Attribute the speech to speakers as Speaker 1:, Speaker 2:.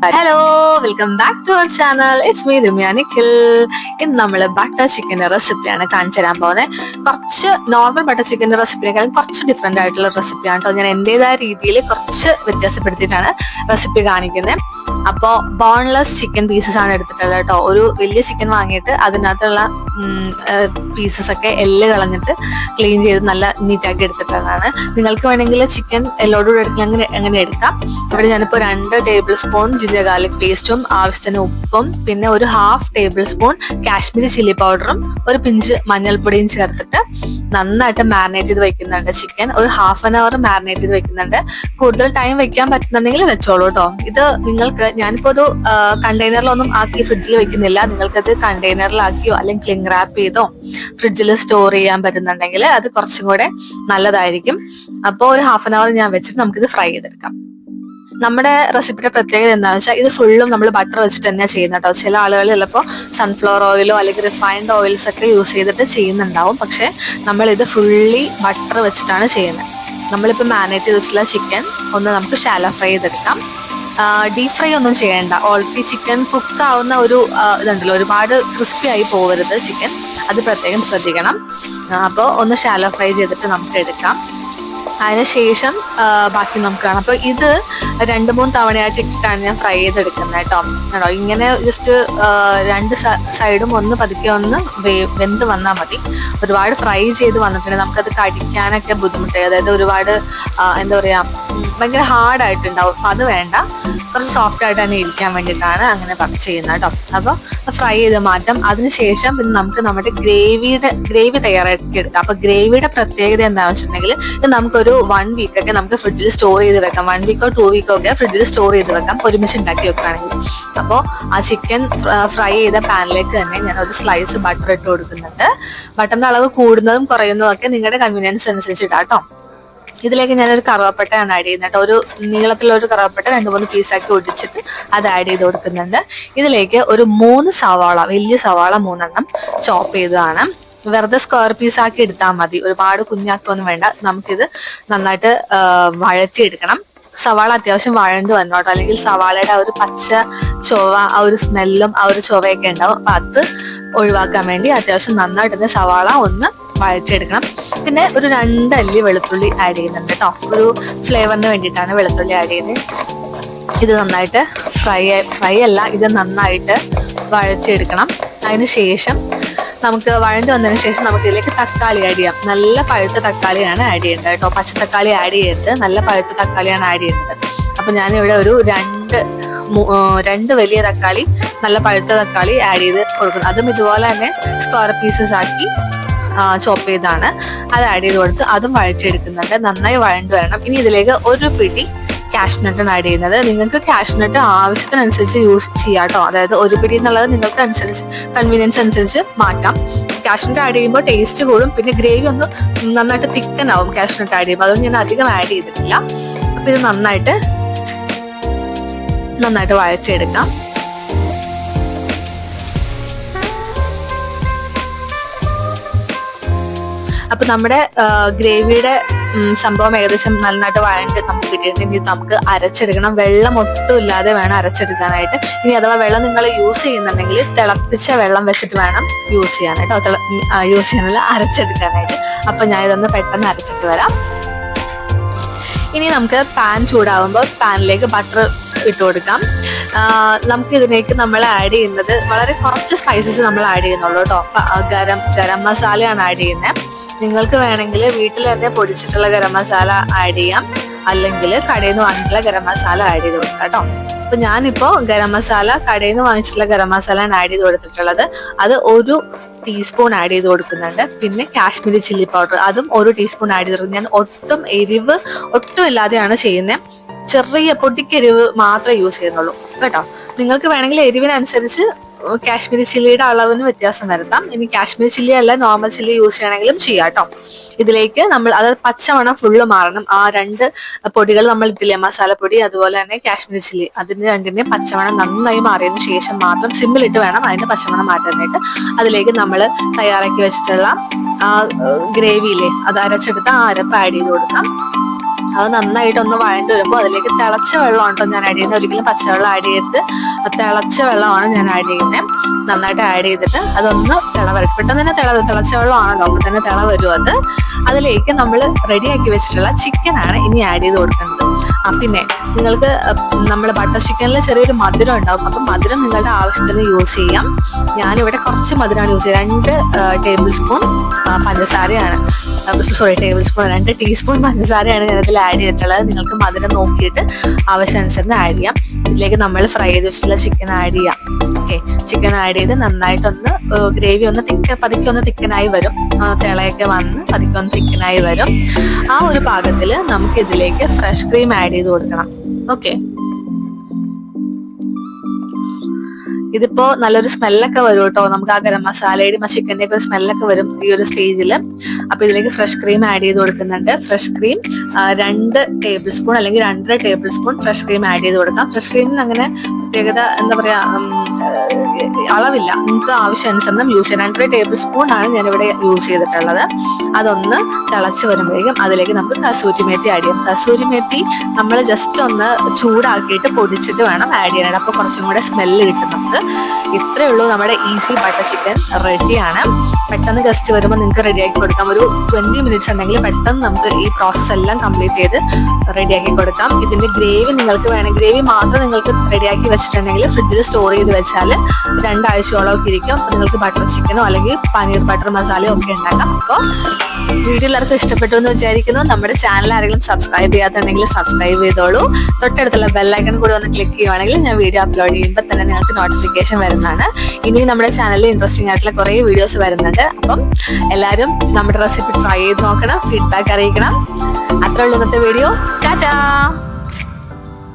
Speaker 1: Hello welcome back to our channel it's me Ramya Nikhil ഇന്ന് നമ്മൾ butter ചിക്കന്റെ റെസിപ്പിയാണ് കാണിച്ചു തരാൻ പോകുന്നത് കുറച്ച് നോർമൽ ബട്ടർ ചിക്കന്റെ റെസിപ്പിനേക്കാളും കുറച്ച് ഡിഫറെന്റ് ആയിട്ടുള്ള റെസിപ്പിയാണ് കേട്ടോ ഞാൻ എന്റെതായ രീതിയിൽ കുറച്ച് വ്യത്യാസപ്പെടുത്തിയിട്ടാണ് റെസിപ്പി കാണിക്കുന്നത് അപ്പോൾ ബോൺലെസ് ചിക്കൻ പീസസ് ആണ് എടുത്തിട്ടുള്ളത് കേട്ടോ. ഒരു വലിയ ചിക്കൻ വാങ്ങിയിട്ട് അതിനകത്തുള്ള പീസസ് ഒക്കെ എല്ല് കളഞ്ഞിട്ട് ക്ലീൻ ചെയ്ത് നല്ല നീറ്റാക്കി എടുത്തിട്ടുള്ളതാണ്. നിങ്ങൾക്ക് വേണമെങ്കിൽ ചിക്കൻ എല്ലോടുകൂടി എടുക്കാൻ അങ്ങനെ അങ്ങനെ എടുക്കാം. ഇവിടെ ഞാനിപ്പോൾ രണ്ട് ടേബിൾ സ്പൂൺ ജിഞ്ചർ ഗാർലിക് പേസ്റ്റും ആവശ്യത്തിന് ഉപ്പും പിന്നെ ഒരു half tablespoon Kashmiri chilli പൗഡറും ഒരു പിഞ്ച് മഞ്ഞൾപ്പൊടിയും ചേർത്തിട്ട് നന്നായിട്ട് മാരിനേറ്റ് ചെയ്ത് വെക്കുന്നുണ്ട് ചിക്കൻ ഒരു ഹാഫ് ആൻ അവർ മാരിനേറ്റ് ചെയ്ത് വെക്കുന്നുണ്ട്. കൂടുതൽ ടൈം വെക്കാൻ പറ്റുന്നുണ്ടെങ്കിൽ വെച്ചോളൂ കേട്ടോ ഇത് നിങ്ങൾക്ക് ഞാനിപ്പോ ഒരു കണ്ടെയ്നറിലൊന്നും ആക്കി ഫ്രിഡ്ജിൽ വെക്കുന്നില്ല. നിങ്ങൾക്കത് കണ്ടെയ്നറിലാക്കിയോ അല്ലെങ്കിൽ ക്ലിങ് റാപ്പ് ചെയ്തോ ഫ്രിഡ്ജിൽ സ്റ്റോർ ചെയ്യാൻ പറ്റുന്നുണ്ടെങ്കിൽ അത് കുറച്ചും കൂടെ നല്ലതായിരിക്കും. അപ്പോൾ ഒരു ഹാഫ് ആൻ അവർ ഞാൻ വെച്ചിട്ട് നമുക്കിത് ഫ്രൈ ചെയ്തെടുക്കാം. നമ്മുടെ റെസിപ്പിയുടെ പ്രത്യേകത എന്താണെന്ന് വെച്ചാൽ ഇത് ഫുള്ളും നമ്മൾ ബട്ടർ വെച്ചിട്ട് തന്നെയാണ് ചെയ്യുന്നത് കേട്ടോ ചില ആളുകൾ ചിലപ്പോൾ സൺഫ്ലവർ ഓയിലോ അല്ലെങ്കിൽ റിഫൈൻഡ് ഓയിൽസ് ഒക്കെ യൂസ് ചെയ്തിട്ട് ചെയ്യുന്നുണ്ടാവും. പക്ഷേ നമ്മളിത് ഫുള്ളി ബട്ടർ വെച്ചിട്ടാണ് ചെയ്യുന്നത് നമ്മളിപ്പോൾ മാനേജ് ചെയ്ത് വെച്ചിട്ടുള്ള ചിക്കൻ ഒന്ന് നമുക്ക് ഷാലോ ഫ്രൈ ചെയ്തെടുക്കാം. ഡീപ് ഫ്രൈ ഒന്നും ചെയ്യേണ്ട. ഓൾറെഡി ചിക്കൻ കുക്ക് ആവുന്ന ഒരു ഇതുണ്ടല്ലോ ഒരുപാട് ക്രിസ്പി ആയി പോകരുത് ചിക്കൻ അത് പ്രത്യേകം ശ്രദ്ധിക്കണം. അപ്പോൾ ഒന്ന് ഷാലോ ഫ്രൈ ചെയ്തിട്ട് നമുക്ക് എടുക്കാം. അതിനുശേഷം ബാക്കി നമുക്ക് കാണാം. അപ്പോൾ ഇത് രണ്ട് മൂന്ന് തവണയായിട്ട് ഇട്ടിട്ടാണ് ഞാൻ ഫ്രൈ ചെയ്തെടുക്കുന്നത് കേട്ടോ. കേട്ടോ ഇങ്ങനെ ജസ്റ്റ് രണ്ട് സൈഡും ഒന്ന് പതുക്കെ ഒന്ന് വെന്ത് വന്നാൽ മതി. ഒരുപാട് ഫ്രൈ ചെയ്ത് വന്നിട്ടുണ്ട്. നമുക്കത് കടിക്കാനൊക്കെ ബുദ്ധിമുട്ടായി. അതായത് ഒരുപാട് എന്താ പറയുക ഭയങ്കര ഹാർഡായിട്ടുണ്ടാവും അപ്പം അത് വേണ്ട. കുറച്ച് സോഫ്റ്റ് ആയിട്ട് തന്നെ ഇരിക്കാൻ വേണ്ടിയിട്ടാണ് അങ്ങനെ ചെയ്യുന്നത് കേട്ടോ അപ്പോൾ ഫ്രൈ ചെയ്ത് മാറ്റാം. അതിനുശേഷം പിന്നെ നമുക്ക് നമ്മുടെ ഗ്രേവിയുടെ ഗ്രേവി തയ്യാറാക്കി എടുക്കാം. അപ്പോൾ ഗ്രേവിയുടെ പ്രത്യേകത എന്താണെന്ന് വെച്ചിട്ടുണ്ടെങ്കിൽ ഇത് നമുക്കൊരു വൺ വീക്ക് ഒക്കെ നമുക്ക് ഫ്രിഡ്ജിൽ സ്റ്റോർ ചെയ്ത് വെക്കാം. വൺ വീക്കോ ടു വീക്കോ ഒക്കെ ഫ്രിഡ്ജിൽ സ്റ്റോർ ചെയ്ത് വെക്കാം. ഒരുമിച്ച് ഉണ്ടാക്കി വെക്കുകയാണെങ്കിൽ. അപ്പോൾ ആ ചിക്കൻ ഫ്രൈ ചെയ്ത പാനിലേക്ക് തന്നെ ഞാൻ ഒരു സ്ലൈസ് ബട്ടർ ഇട്ട് കൊടുക്കുന്നുണ്ട്. ബട്ടറിന്റെ അളവ് കൂടുന്നതും കുറയുന്നതും ഒക്കെ നിങ്ങളുടെ കൺവീനിയൻസ് അനുസരിച്ച് കേട്ടോ ഇതിലേക്ക് ഞാനൊരു കറുവപ്പട്ടയാണ് ആഡ് ചെയ്യുന്നത് കേട്ടോ. ഒരു നീളത്തിലൊരു കറുവപ്പട്ട രണ്ട് മൂന്ന് പീസാക്കി ഒടിച്ചിട്ട് അത് ആഡ് ചെയ്ത് കൊടുക്കുന്നുണ്ട്. ഇതിലേക്ക് ഒരു മൂന്ന് സവാള വലിയ സവാള മൂന്നെണ്ണം ചോപ്പ് ചെയ്തതാണ്. വെറുതെ സ്ക്വയർ പീസാക്കി എടുത്താൽ മതി. ഒരുപാട് കുഞ്ഞാക്കൊന്നും വേണ്ട. നമുക്കിത് നന്നായിട്ട് വഴറ്റി വഴറ്റിയെടുക്കണം. സവാള അത്യാവശ്യം വഴണ്ട് വന്നു കേട്ടോ. അല്ലെങ്കിൽ സവാളയുടെ ആ ഒരു പച്ച ചൊവ ആ ഒരു സ്മെല്ലും ആ ഒരു ചൊവയൊക്കെ ഉണ്ടാവും. അപ്പൊ അത് ഒഴിവാക്കാൻ വേണ്ടി അത്യാവശ്യം നന്നായിട്ട് സവാള ഒന്ന് വഴറ്റിയെടുക്കണം. പിന്നെ ഒരു രണ്ട് അല്ലി വെളുത്തുള്ളി ആഡ് ചെയ്യുന്നുണ്ട് കേട്ടോ ഒരു ഫ്ലേവറിന് വേണ്ടിയിട്ടാണ് വെളുത്തുള്ളി ആഡ് ചെയ്ത്. ഇത് നന്നായിട്ട് ഫ്രൈ ഫ്രൈ അല്ല ഇത് നന്നായിട്ട് വഴറ്റിയെടുക്കണം. അതിന് ശേഷം നമുക്ക് വഴണ്ടി വന്നതിന് ശേഷം നമുക്ക് ഇതിലേക്ക് തക്കാളി ആഡ് ചെയ്യാം. നല്ല പഴുത്ത തക്കാളിയാണ് ആഡ് ചെയ്യേണ്ടത് കേട്ടോ പച്ച തക്കാളി ആഡ് ചെയ്യരുത്. നല്ല പഴുത്ത തക്കാളിയാണ് ആഡ് ചെയ്യുന്നത്. അപ്പം ഞാനിവിടെ ഒരു രണ്ട് രണ്ട് വലിയ തക്കാളി നല്ല പഴുത്ത തക്കാളി ആഡ് ചെയ്ത് കൊടുക്കുന്നു. അതും ഇതുപോലെ തന്നെ സ്ക്വയർ പീസസ് ആക്കി ചോപ്പ് ചെയ്താണ്. അത് ആഡ് ചെയ്ത് കൊടുത്ത് അതും വഴറ്റിയെടുക്കുന്നുണ്ട്. നന്നായി വഴണ്ട് വരണം. ഇനി ഇതിലേക്ക് ഒരു പിടി കാഷ്നട്ടാണ് ആഡ് ചെയ്യുന്നത്. നിങ്ങൾക്ക് കാഷ്നട്ട് ആവശ്യത്തിനനുസരിച്ച് യൂസ് ചെയ്യാം കേട്ടോ അതായത് ഒരു പിടി എന്നുള്ളത് നിങ്ങൾക്ക് അനുസരിച്ച് കൺവീനിയൻസ് അനുസരിച്ച് മാറ്റാം. കാഷ്നട്ട് ആഡ് ചെയ്യുമ്പോൾ ടേസ്റ്റ് കൂടും. പിന്നെ ഗ്രേവി ഒന്ന് നന്നായിട്ട് തിക്കനാവും കാഷ്നട്ട് ആഡ് ചെയ്യുമ്പോൾ. അതുകൊണ്ട് ഞാൻ അധികം ആഡ് ചെയ്തിട്ടില്ല. അപ്പൊ ഇത് നന്നായിട്ട് നന്നായിട്ട് വഴറ്റിയെടുക്കാം. അപ്പൊ നമ്മുടെ ഗ്രേവിയുടെ സംഭവം ഏകദേശം നന്നായിട്ട് വഴണ്ട് നമുക്ക് കിട്ടിയിട്ടുണ്ട്. ഇനി നമുക്ക് അരച്ചെടുക്കണം. വെള്ളം ഒട്ടും ഇല്ലാതെ വേണം അരച്ചെടുക്കാനായിട്ട്. ഇനി അഥവാ വെള്ളം നിങ്ങൾ യൂസ് ചെയ്യുന്നുണ്ടെങ്കിൽ തിളപ്പിച്ച വെള്ളം വെച്ചിട്ട് വേണം യൂസ് ചെയ്യാനായിട്ട്. യൂസ് ചെയ്യാനല്ല അരച്ചെടുക്കാനായിട്ട്. അപ്പൊ ഞാൻ ഇതൊന്ന് പെട്ടെന്ന് അരച്ചിട്ട് വരാം. ഇനി നമുക്ക് പാൻ ചൂടാവുമ്പോൾ പാനിലേക്ക് ബട്ടർ ഇട്ട് കൊടുക്കാം. നമുക്ക് ഇതിലേക്ക് നമ്മൾ ആഡ് ചെയ്യുന്നത് വളരെ കുറച്ച് സ്പൈസസ് നമ്മൾ ആഡ് ചെയ്യുന്നുള്ളൂ കേട്ടോ. ഗരം ഗരം മസാലയാണ് ആഡ് ചെയ്യുന്നത്. നിങ്ങൾക്ക് വേണമെങ്കിൽ വീട്ടിൽ തന്നെ പൊടിച്ചിട്ടുള്ള ഗരം മസാല ആഡ് ചെയ്യാം. അല്ലെങ്കിൽ കടയിൽ നിന്ന് വാങ്ങിയിട്ടുള്ള ഗരം മസാല ആഡ് ചെയ്ത് കൊടുക്കാം കേട്ടോ. അപ്പൊ ഞാനിപ്പോ ഗരം മസാല കടയിൽ നിന്ന് വാങ്ങിച്ചിട്ടുള്ള ഗരം മസാലയാണ് ആഡ് ചെയ്ത് കൊടുത്തിട്ടുള്ളത്. അത് ഒരു ടീസ്പൂൺ ആഡ് ചെയ്ത് കൊടുക്കുന്നുണ്ട്. പിന്നെ കാശ്മീരി ചില്ലി പൗഡർ അതും ഒരു ടീസ്പൂൺ ആഡ് ചെയ്ത് ഞാൻ ഒട്ടും എരിവ് ഒട്ടും ഇല്ലാതെയാണ് ചെയ്യുന്നത് ചെറിയ പൊട്ടിക്കെരിവ് മാത്രമേ യൂസ് ചെയ്യുന്നുള്ളൂ. കേട്ടോ. നിങ്ങൾക്ക് വേണമെങ്കിൽ എരിവിനനുസരിച്ച് കാശ്മീരി ചില്ലിയുടെ അളവിന് വ്യത്യാസം വരുത്താം. ഇനി കാശ്മീരി ചില്ലി അല്ല നോർമൽ ചില്ലി യൂസ് ചെയ്യണമെങ്കിലും ചെയ്യാം കേട്ടോ ഇതിലേക്ക് നമ്മൾ അത് പച്ചമണം ഫുള്ള് മാറണം. ആ രണ്ട് പൊടികൾ നമ്മൾ ഇട്ടില്ലേ മസാലപ്പൊടി അതുപോലെ തന്നെ കാശ്മീരി ചില്ലി. അതിന് രണ്ടിന്റെയും പച്ചമണം നന്നായി മാറിയതിനു ശേഷം മാത്രം സിമ്മിലിട്ട് വേണം അതിന്റെ പച്ചമണം മാറ്റാനായിട്ട്. അതിലേക്ക് നമ്മൾ തയ്യാറാക്കി വെച്ചിട്ടുള്ള ആ ഗ്രേവിയിലെ അത് അരച്ചെടുത്ത ആ അരപ്പ് ആഡ് ചെയ്ത് കൊടുക്കാം. അത് നന്നായിട്ട് ഒന്ന് വഴണ്ട് വരുമ്പോൾ അതിലേക്ക് തിളച്ച വെള്ളമാണ് കേട്ടോ ഞാൻ ആഡ് ചെയ്യുന്നത്. ഒരിക്കലും പച്ചവെള്ളം ആഡ് ചെയ്ത് തിളച്ച വെള്ളമാണ് ഞാൻ ആഡ് ചെയ്യുന്നത്. നന്നായിട്ട് ആഡ് ചെയ്തിട്ട് അതൊന്ന് തിള വരും പെട്ടെന്ന് തന്നെ തിള തിളച്ച വെള്ളമാണല്ലോ. അപ്പം തന്നെ തിള വരും അത്. അതിലേക്ക് നമ്മൾ റെഡിയാക്കി വെച്ചിട്ടുള്ള ചിക്കനാണ് ഇനി ആഡ് ചെയ്ത് കൊടുക്കേണ്ടത്. ആ പിന്നെ നിങ്ങൾക്ക് നമ്മൾ ബട്ടർ ചിക്കനിൽ ചെറിയൊരു മധുരം ഉണ്ടാവും. അപ്പം മധുരം നിങ്ങളുടെ ആവശ്യത്തിന് യൂസ് ചെയ്യാം. ഞാനിവിടെ കുറച്ച് മധുരമാണ് യൂസ് ചെയ്യുന്നത് രണ്ട് ടേബിൾ സ്പൂൺ പഞ്ചസാരയാണ്. സോറി ടേബിൾ സ്പൂൺ രണ്ട് ടീസ്പൂൺ പഞ്ചസാരയാണ് ഞാനതിൽ ആഡ് ചെയ്തിട്ടുള്ളത്. നിങ്ങൾക്ക് മധുരം നോക്കിയിട്ട് ആവശ്യാനുസരണം ആഡ് ചെയ്യാം. ഇതിലേക്ക് നമ്മൾ ഫ്രൈ ചെയ്ത് വെച്ചിട്ടുള്ള ചിക്കൻ ആഡ് ചെയ്യാം. ഓക്കെ ചിക്കൻ ആഡ് ചെയ്ത് നന്നായിട്ടൊന്ന് ഗ്രേവി ഒന്ന് തിക്ക പതുക്കെ ഒന്ന് തിക്കനായി വരും. തിളയൊക്കെ വന്ന് പതുക്കെ ഒന്ന് തിക്കനായി വരും. ആ ഒരു പാകത്തിൽ നമുക്ക് ഇതിലേക്ക് ഫ്രഷ് ക്രീം ആഡ് ചെയ്ത് കൊടുക്കണം. ഓക്കെ ഇതിപ്പോ നല്ലൊരു സ്മെല്ലൊക്കെ വരും കേട്ടോ. നമുക്ക് ആ ഗരം മസാലയുടെയും ആ ചിക്കന്റെ ഒക്കെ ഒരു സ്മെല്ലൊക്കെ വരും ഈ ഒരു സ്റ്റേജിൽ അപ്പൊ ഇതിലേക്ക് ഫ്രഷ് ക്രീം ആഡ് ചെയ്ത് കൊടുക്കുന്നുണ്ട്. ഫ്രഷ് ക്രീം രണ്ട് ടേബിൾ സ്പൂൺ അല്ലെങ്കിൽ രണ്ടര tablespoon fresh cream add ചെയ്ത് കൊടുക്കാം. ഫ്രഷ് ക്രീമിന് അങ്ങനെ പ്രത്യേകത എന്താ പറയാ അളവില്ല. നിങ്ങൾക്ക് ആവശ്യാനുസരണം യൂസ് ചെയ്യാം. രണ്ടര ടേബിൾ സ്പൂൺ ആണ് ഞാനിവിടെ യൂസ് ചെയ്തിട്ടുള്ളത്. അതൊന്ന് തിളച്ച് വരുമ്പോഴേക്കും അതിലേക്ക് നമുക്ക് കസൂരി മേത്തി ആഡ് ചെയ്യാം. കസൂരി മേത്തി നമ്മൾ ജസ്റ്റ് ഒന്ന് ചൂടാക്കിയിട്ട് പൊടിച്ചിട്ട് വേണം ആഡ് ചെയ്യാനായിട്ട്. അപ്പോൾ കുറച്ചും കൂടെ സ്മെല്ല് കിട്ടും നമുക്ക്. ഇത്രയേ ഉള്ളൂ നമ്മുടെ ഈസി ബട്ടർ ചിക്കൻ റെഡിയാണ്. പെട്ടെന്ന് ഗസ്റ്റ് വരുമ്പോൾ നിങ്ങൾക്ക് റെഡിയാക്കി കൊടുക്കാം. ഒരു ട്വന്റി മിനിറ്റ്സ് ഉണ്ടെങ്കിൽ പെട്ടെന്ന് നമുക്ക് ഈ പ്രോസസ്സ് എല്ലാം കംപ്ലീറ്റ് ചെയ്ത് റെഡിയാക്കി കൊടുക്കാം. ഇതിന്റെ ഗ്രേവി നിങ്ങൾക്ക് വേണം ഗ്രേവി മാത്രം നിങ്ങൾക്ക് റെഡിയാക്കി വെച്ചിട്ടുണ്ടെങ്കിൽ ഫ്രിഡ്ജിൽ സ്റ്റോർ ചെയ്ത് വെച്ചാൽ രണ്ടാഴ്ചയോളം ഒക്കെ ഇരിക്കും. അപ്പോൾ നിങ്ങൾക്ക് ബട്ടർ ചിക്കനോ അല്ലെങ്കിൽ പനീർ ബട്ടർ മസാലയോ ഒക്കെ ഉണ്ടാക്കാം. അപ്പോൾ വീഡിയോ എല്ലാവർക്കും ഇഷ്ടപ്പെട്ടു എന്ന് വിചാരിക്കുന്നു. നമ്മുടെ ചാനൽ ആരെങ്കിലും സബ്സ്ക്രൈബ് ചെയ്യാത്തുണ്ടെങ്കിൽ സബ്സ്ക്രൈബ് ചെയ്തോളൂ. തൊട്ടടുത്തുള്ള ബെല്ലൈക്കൺ കൂടി ഒന്ന് ക്ലിക്ക് ചെയ്യുവാണെങ്കിൽ ഞാൻ വീഡിയോ അപ്ലോഡ് ചെയ്യുമ്പോൾ തന്നെ നിങ്ങൾക്ക് നോട്ടിഫിക്കേഷൻ വരുന്നതാണ്. ഇനി നമ്മുടെ ചാനലിൽ ഇൻട്രസ്റ്റിംഗ് ആയിട്ടുള്ള കുറേ വീഡിയോസ് വരുന്നുണ്ട്. അപ്പം എല്ലാവരും നമ്മുടെ റെസിപ്പി ട്രൈ ചെയ്ത് നോക്കണം ഫീഡ്ബാക്ക് അറിയിക്കണം. അത്രേ ഉള്ളൂ ഇന്നത്തെ വീഡിയോ ടാറ്റാ!